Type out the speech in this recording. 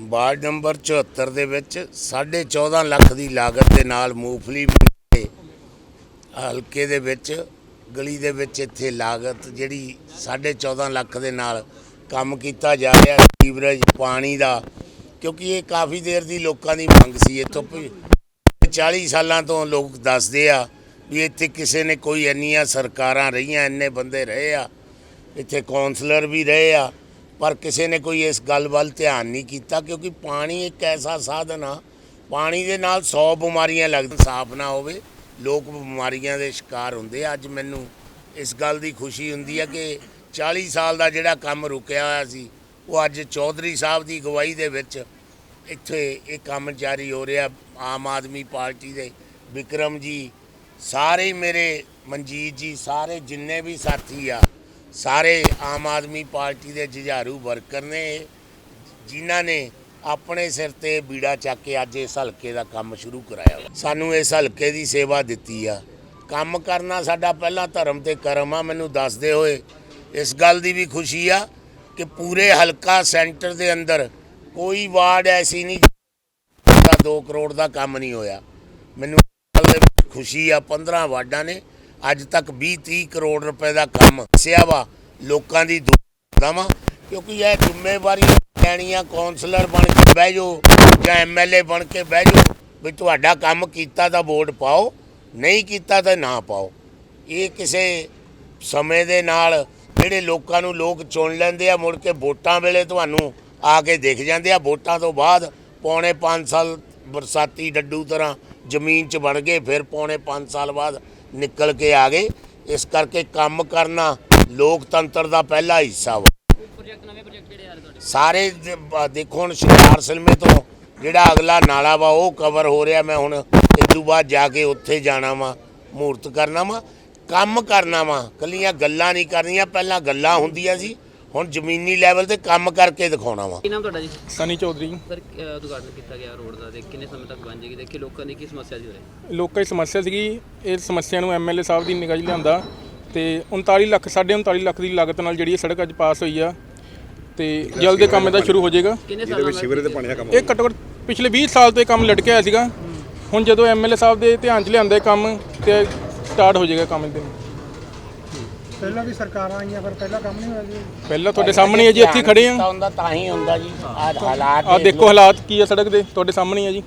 Ward number 74 ਦੇ ਵਿੱਚ 14.5 ਲੱਖ ਦੀ ਲਾਗਤ ਦੇ ਨਾਲ ਮੂੰਗਫਲੀ ਹਲਕੇ ਦੇ ਵਿੱਚ, ਗਲੀ ਦੇ ਵਿੱਚ ਇੱਥੇ ਲਾਗਤ ਜਿਹੜੀ 14.5 ਲੱਖ ਦੇ ਨਾਲ ਕੰਮ ਕੀਤਾ ਜਾ ਰਿਹਾ ਸੀਵਰੇਜ, ਪਾਣੀ ਦਾ, ਕਿਉਂਕਿ ਇਹ ਕਾਫੀ ਦੇਰ ਦੀ ਲੋਕਾਂ ਦੀ ਮੰਗ ਸੀ। ਇੱਥੋਂ ਪ- 40 ਸਾਲਾਂ ਤੋਂ ਲੋਕ ਦੱਸਦੇ ਆ ਵੀ ਇੱਥੇ ਕਿਸੇ ਨੇ ਕੋਈ ਇੰਨੀਆਂ ਸਰਕਾਰਾਂ ਰਹੀਆਂ, ਇੰਨੇ ਬੰਦੇ ਰਹੇ ਆ, ਇੱਥੇ ਕਾਉਂਸਲਰ ਵੀ ਰਹੇ ਆ ਪਰ ਕਿਸੇ ਨੇ ਕੋਈ ਇਸ ਗੱਲ ਵੱਲ ਧਿਆਨ ਨਹੀਂ ਕੀਤਾ, ਕਿਉਂਕਿ ਪਾਣੀ ਇੱਕ ਐਸਾ ਸਾਧਨ ਆ। ਪਾਣੀ ਦੇ ਨਾਲ 100 ਬਿਮਾਰੀਆਂ ਲੱਗਦੀਆਂ ਸਾਫ਼ ਨਾ ਹੋਵੇ, ਲੋਕ ਬਿਮਾਰੀਆਂ ਦੇ ਸ਼ਿਕਾਰ ਹੁੰਦੇ ਅੱਜ ਮੈਨੂੰ ਇਸ ਗੱਲ ਦੀ ਖੁਸ਼ੀ ਹੁੰਦੀ ਹੈ ਕਿ 40 ਸਾਲ ਦਾ ਜਿਹੜਾ ਕੰਮ ਰੁਕਿਆ ਹੋਇਆ ਸੀ, ਉਹ ਅੱਜ ਚੌਧਰੀ ਸਾਹਿਬ ਦੀ ਅਗਵਾਈ ਦੇ ਵਿੱਚ ਇੱਥੇ ਇਹ ਕੰਮ ਜਾਰੀ ਹੋ ਰਿਹਾ। ਆਮ ਆਦਮੀ ਪਾਰਟੀ ਦੇ ਵਿਕਰਮ ਜੀ, ਸਾਰੇ ਮੇਰੇ ਮਨਜੀਤ ਜੀ, ਸਾਰੇ ਜਿੰਨੇ ਵੀ ਸਾਥੀ ਆ ਸਾਰੇ ਆਮ ਆਦਮੀ ਪਾਰਟੀ ਦੇ ਜੁਝਾਰੂ ਵਰਕਰ ਨੇ, ਜਿਨ੍ਹਾਂ ਨੇ ਆਪਣੇ ਸਿਰ ਤੇ ਬੀੜਾ ਚੱਕ ਕੇ ਅੱਜ ਇਸ ਹਲਕੇ ਦਾ ਕੰਮ ਸ਼ੁਰੂ ਕਰਾਇਆ। ਸਾਨੂੰ ਇਸ ਹਲਕੇ ਦੀ ਸੇਵਾ ਦਿੱਤੀ ਆ। ਕੰਮ ਕਰਨਾ ਸਾਡਾ ਪਹਿਲਾ ਧਰਮ ਤੇ ਕਰਮ ਆ, ਮੈਨੂੰ ਦੱਸਦੇ ਹੋਏ। ਇਸ ਗੱਲ ਦੀ ਵੀ ਖੁਸ਼ੀ ਆ ਕਿ ਪੂਰੇ ਹਲਕਾ ਸੈਂਟਰ ਦੇ ਅੰਦਰ ਕੋਈ ਵਾਰਡ ਐਸੀ ਨਹੀਂ ਦਾ 2 ਕਰੋੜ ਦਾ ਕੰਮ ਨਹੀਂ ਹੋਇਆ। ਮੈਨੂੰ ਖੁਸ਼ੀ ਆ 15 ਵਾਰਡਾਂ ਨੇ ਅੱਜ ਤੱਕ 20 30 ਕਰੋੜ ਰੁਪਏ ਦਾ ਕੰਮ ਸਿਆ ਵਾ, ਲੋਕਾਂ ਦੀ ਦੁਆ ਵਾ, ਕਿਉਂਕਿ ਇਹ ਜ਼ਿੰਮੇਵਾਰੀ ਲੈਣੀਆਂ ਕਾਉਂਸਲਰ ਬਣ ਕੇ ਬਹਿ ਜਾਓ ਜਾਂ ਐਮਐਲਏ ਬਣ ਕੇ ਬਹਿ ਜਾਓ ਵੀ ਤੁਹਾਡਾ ਕੰਮ ਕੀਤਾ ਤਾਂ ਵੋਟ ਪਾਓ, ਨਹੀਂ ਕੀਤਾ ਤਾਂ ਨਾ ਪਾਓ। ਇਹ ਕਿਸੇ ਸਮੇਂ ਦੇ ਨਾਲ ਜਿਹੜੇ ਲੋਕਾਂ ਨੂੰ ਲੋਕ ਚੁਣ ਲੈਂਦੇ ਆ, ਮੁੜ ਕੇ ਵੋਟਾਂ ਵੇਲੇ ਤੁਹਾਨੂੰ ਆ ਕੇ ਦੇਖ ਜਾਂਦੇ ਆ, ਵੋਟਾਂ ਤੋਂ ਬਾਅਦ ਪੌਣੇ 5 ਸਾਲ ਬਰਸਾਤੀ ਡੱਡੂ ਤਰ੍ਹਾਂ ਜ਼ਮੀਨ 'ਚ ਵੜ ਗਏ, ਫਿਰ ਪੌਣੇ 5 ਸਾਲ ਬਾਅਦ ਨਿਕਲ ਕੇ ਆ ਗਏ। ਇਸ ਕਰਕੇ ਕੰਮ ਕਰਨਾ ਲੋਕਤੰਤਰ ਦਾ ਪਹਿਲਾ ਹਿੱਸਾ ਵਾ। ਸਾਰੇ ਦੇਖੋ ਹੁਣ ਸ਼ਿਕਾਰ ਸਿਲਮੇ ਤੋਂ ਜਿਹੜਾ ਅਗਲਾ ਨਾਲਾ ਵਾ ਉਹ ਕਵਰ ਹੋ ਰਿਹਾ। ਮੈਂ ਹੁਣ ਇਦੋਂ ਬਾਅਦ ਜਾ ਕੇ ਉੱਥੇ ਜਾਣਾ ਵਾ ਮੂਰਤ ਕਰਨਾ ਵਾ। ਕੰਮ ਕਰਨਾ ਵਾ। ਕੱਲੀਆਂ ਗੱਲਾਂ ਨਹੀਂ ਕਰਨੀਆਂ। ਪਹਿਲਾਂ ਗੱਲਾਂ ਹੁੰਦੀਆਂ ਸੀ। ਹੁਣ ਜ਼ਮੀਨੀ ਲੈਵਲ ਤੇ ਕੰਮ ਕਰਕੇ ਦਿਖਾਉਣਾ ਵਾ। ਕੀ ਨਾਮ ਤੁਹਾਡਾ ਜੀ? ਸਨੀ ਚੌਧਰੀ। ਸਰ ਉਦਘਾਟਨ ਕੀਤਾ ਗਿਆ ਰੋਡ ਦਾ ਤੇ ਕਿੰਨੇ ਸਮੇਂ ਤੱਕ ਬਣ ਜਾਏਗੀ? ਦੇਖੀ ਲੋਕਾਂ ਦੀ ਕੀ ਸਮੱਸਿਆ ਜੀ ਹੋ ਰਹੀ ਲੋਕਾਂ ਦੀ ਸਮੱਸਿਆ ਸੀਗੀ ਇਹ ਸਮੱਸਿਆ ਨੂੰ ਐਮਐਲਏ ਸਾਹਿਬ ਦੀ ਨਿਗਾਹ 'ਚ ਲਿਆਂਦਾ ਤੇ 39 ਲੱਖ ਸਾਢੇ 39 ਲੱਖ ਦੀ ਲਾਗਤ ਨਾਲ ਜਿਹੜੀ ਇਹ ਸੜਕ ਅੱਜ ਪਾਸ ਹੋਈ ਆ ਤੇ ਜਲਦ ਇਹ ਕੰਮ ਇਹਦਾ ਸ਼ੁਰੂ ਹੋ ਜਾਏਗਾ। ਕਿੰਨੇ ਸਾਲਾਂ ਸਿਵਰੇ ਦੇ ਪਾਣੀ ਦਾ ਕੰਮ ਇਹ ਘੱਟੋ ਘੱਟ ਪਿਛਲੇ 20 ਸਾਲ ਤੋਂ ਇਹ ਕੰਮ ਲਟਕਿਆ ਸੀਗਾ। ਹੁਣ ਜਦੋਂ ਐਮਐਲਏ ਸਾਹਿਬ ਦੇ ਧਿਆਨ 'ਚ ਲਿਆਂਦਾ ਇਹ ਕੰਮ ਤੇ ਸਟਾਰਟ ਹੋ ਜਾਏਗਾ ਕੰਮ ਇਹਦੇ ਪਹਿਲਾਂ ਵੀ ਸਰਕਾਰਾਂ ਆਈਆਂ ਪਰ ਪਹਿਲਾਂ ਕੰਮ ਨਹੀਂ ਹੋਇਆ ਜੀ। ਪਹਿਲਾਂ ਤੁਹਾਡੇ ਸਾਹਮਣੇ ਹੈ ਜੀ ਇੱਥੇ ਖੜੇ ਆ। ਤਾਂ ਹੁੰਦਾ ਤਾਂ ਹੀ ਹੁੰਦਾ ਜੀ। ਆਹ ਹਾਲਾਤ ਆ ਦੇਖ ਦੇਖੋ ਹਾਲਾਤ ਕੀ ਆ ਸੜਕ ਦੇ ਤੁਹਾਡੇ ਸਾਹਮਣੇ ਆ ਜੀ।